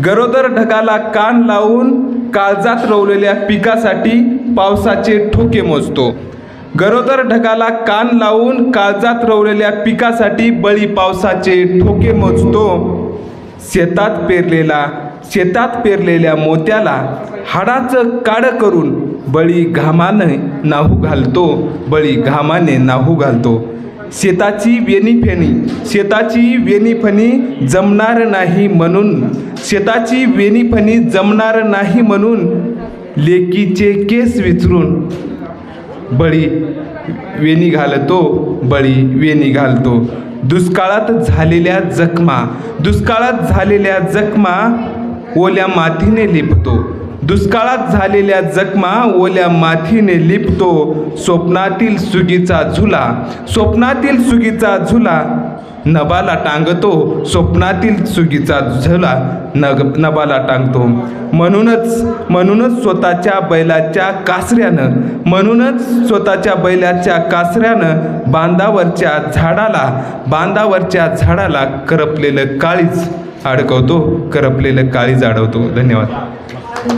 गरोदर ढगाला कान लावून काळजात रोवलेल्या पिकासाठी पावसाचे ठोके मोजतो. गरोदर ढगाला कान लावून काळजात रोवलेल्या पिकासाठी बळी पावसाचे ठोके मोजतो. शेतात पेरलेला शेतात पेरलेल्या मोत्याला हाडाचं काडं करून बळी घामाने नाहू घालतो. बळी घामाने नाहू घालतो. शेताची वेणीफेणी शेताची वेणीफणी जमणार नाही म्हणून. शेताची वेणीफणी जमणार नाही म्हणून. लेकीचे केस विचरून. बळी वेणी घालतो बळी वेणी घालतो. दुष्काळात झालेल्या जखमा दुष्काळात झालेल्या जखमा ओल्या मातीने लिपतो. दुष्काळात झालेल्या जखमा ओल्या माथीने लिपतो स्वप्नातील सुगीचा झुला. स्वप्नातील सुगीचा झुला. नबाला टांगतो स्वप्नातील सुगीचा झुला. नग नबाला टांगतो. म्हणूनच म्हणूनच स्वतःच्या बैलाच्या कासऱ्यानं म्हणूनच स्वतःच्या बैलाच्या कासऱ्यानं बांधावरच्या झाडाला बांधावरच्या झाडाला करपलेलं काळीज अडकवतो करपलेलं काळीज अडवतो धन्यवाद.